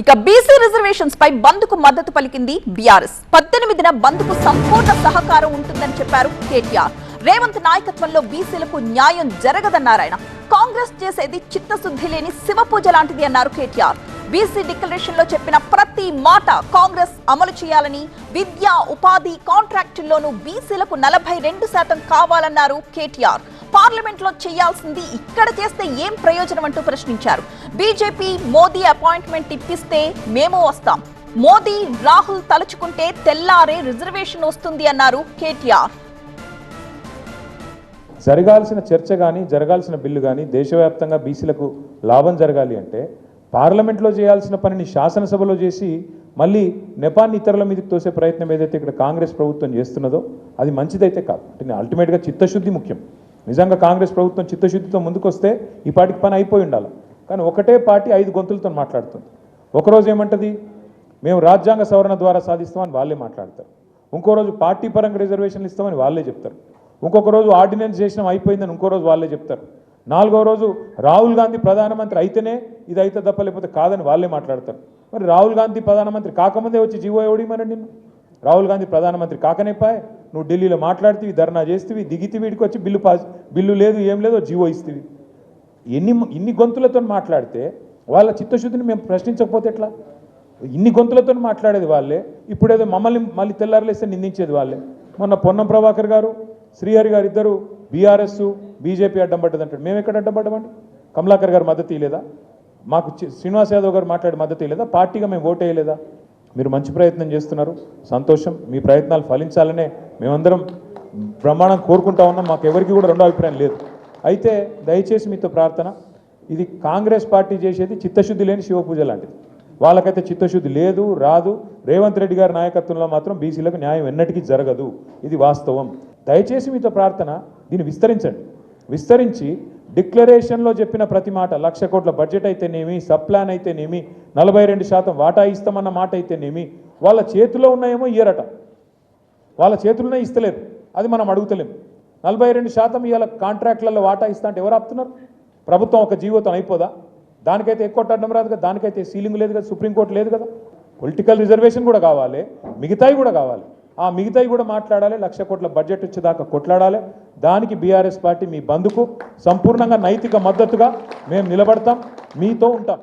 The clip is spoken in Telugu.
ఇక బీసీ రిజర్వేషన్స్ పై బంద్కు మద్దతు పలికింది బీఆర్ఎస్. పద్దెనిమిదిన బంద్కు సంపూర్ణ సహకారం ఉంటుందని చెప్పారు కేటీఆర్. రేవంత్ నాయకత్వంలో బీసీలకు న్యాయం జరగదన్నారాయన. కాంగ్రెస్ చేసేది చిత్తశుద్ధి లేని శివ పూజ లాంటిది అన్నారు కేటీఆర్. బీసీ డిక్లరేషన్లో చెప్పిన ప్రతి మాట కాంగ్రెస్ అమలు చేయాలని విద్యా ఉపాధి కాంట్రాక్టుల్లోనూ బీసీలకు నలభై రెండు శాతం కావాలన్నారు కేటీఆర్. పార్లమెంట్లో చేయాల్సింది ఇక్కడ చేస్తే ఏం ప్రయోజనం అంటూ ప్రశ్నించారు. బీజేపీ మోదీ అపాయింట్మెంట్ ఇప్పిస్తే మేము వస్తాం. మోదీ రాహుల్ తలుచుకుంటే తెల్లారే రిజర్వేషన్ వస్తుంది అన్నారు కేటీఆర్. జరగాల్సిన చర్చ కానీ జరగాల్సిన బిల్లు కానీ దేశవ్యాప్తంగా బీసీలకు లాభం జరగాలి అంటే పార్లమెంట్లో చేయాల్సిన పనిని శాసనసభలో చేసి మళ్ళీ నెపాన్ని ఇతరుల మీదకి తోసే ప్రయత్నం ఏదైతే ఇక్కడ కాంగ్రెస్ ప్రభుత్వం చేస్తున్నదో అది మంచిదైతే కాదు. అంటే అల్టిమేట్గా చిత్తశుద్ధి ముఖ్యం. నిజంగా కాంగ్రెస్ ప్రభుత్వం చిత్తశుద్ధితో ముందుకొస్తే ఈ పాటికి పని అయిపోయి ఉండాలి. కానీ ఒకటే పార్టీ ఐదు గొంతులతో మాట్లాడుతుంది. ఒకరోజు ఏమంటది? మేము రాజ్యాంగ సవరణ ద్వారా సాధిస్తామని వాళ్ళే మాట్లాడతారు. ఇంకో రోజు పార్టీ పరంగా రిజర్వేషన్లు ఇస్తామని వాళ్ళే చెప్తారు. ఇంకొక రోజు ఆర్డినెన్స్ చేసినాం అయిపోయిందని ఇంకో రోజు వాళ్ళే చెప్తారు. నాలుగో రోజు రాహుల్ గాంధీ ప్రధానమంత్రి అయితేనే ఇది అయితే తప్ప లేకపోతే కాదని వాళ్ళే మాట్లాడతారు. మరి రాహుల్ గాంధీ ప్రధానమంత్రి కాకముందే వచ్చి జీవో ఎవడిమనండి నిన్ను? రాహుల్ గాంధీ ప్రధానమంత్రి కాకనేపాయే నువ్వు ఢిల్లీలో మాట్లాడితివి ధర్నా చేస్తేవి దిగితే వీడికి వచ్చి బిల్లు పాస్ బిల్లు లేదు ఏం లేదు జీవో ఇస్తుంది ఎన్ని ఇన్ని గొంతులతో మాట్లాడితే వాళ్ళ చిత్తశుద్ధిని మేము ప్రశ్నించకపోతే ఎట్లా? ఇన్ని గొంతులతో మాట్లాడేది వాళ్ళే ఇప్పుడేదో మమ్మల్ని మళ్ళీ తెల్లారలేస్తే నిందించేది వాళ్ళే. మొన్న పొన్నం ప్రభాకర్ గారు శ్రీహరి గారు ఇద్దరు బీఆర్ఎస్ బీజేపీ అడ్డం పడ్డది అంటాడు మేము ఎక్కడ అడ్డం కమలాకర్ గారు మద్దతు ఇవ్వలేదా మాకు శ్రీనివాస్ యాదవ్ గారు మాట్లాడి మద్దతు ఇవ్వలేదా పార్టీగా మేము ఓటేయలేదా? మీరు మంచి ప్రయత్నం చేస్తున్నారు సంతోషం మీ ప్రయత్నాలు ఫలించాలనే మేమందరం బ్రహ్మాండం కోరుకుంటా ఉన్నాం. మాకు ఎవరికి కూడా రెండో అభిప్రాయం లేదు. అయితే దయచేసి మీతో ప్రార్థన. ఇది కాంగ్రెస్ పార్టీ చేసేది చిత్తశుద్ధి లేని శివపూజ లాంటిది. వాళ్ళకైతే చిత్తశుద్ధి లేదు రాదు. రేవంత్ రెడ్డి గారి నాయకత్వంలో మాత్రం బీసీలకు న్యాయం ఎన్నటికీ జరగదు. ఇది వాస్తవం. దయచేసి మీతో ప్రార్థన. దీన్ని విస్తరించండి. విస్తరించి డిక్లరేషన్లో చెప్పిన ప్రతి మాట లక్ష కోట్ల బడ్జెట్ అయితేనేమి సబ్ ప్లాన్ అయితేనేమి నలభై రెండు శాతం వాటా ఇస్తామన్న మాట అయితేనేమి వాళ్ళ చేతిలో ఉన్నాయేమో ఇయ్యరట వాళ్ళ చేతుల్లోనే ఇస్తలేరు. అది మనం అడుగుతలేం. నలభై రెండు శాతం ఇవాళ కాంట్రాక్ట్లలో వాటా ఇస్తా అంటే ఎవరు ఆపుతున్నారు? ప్రభుత్వం ఒక జీవితం అయిపోదా? దానికైతే ఎక్కువ అడ్డం రాదు కదా? దానికైతే సీలింగ్ లేదు కదా? సుప్రీంకోర్టు లేదు కదా? పొలిటికల్ రిజర్వేషన్ కూడా కావాలి మిగతాయి కూడా కావాలి. ఆ మిగతాయి కూడా మాట్లాడాలి లక్ష కోట్ల బడ్జెట్ వచ్చేదాకా కొట్లాడాలి. దానికి బీఆర్ఎస్ పార్టీ మీ బంధుకు సంపూర్ణంగా నైతిక మద్దతుగా మేము నిలబడతాం. మీతో ఉంటాం.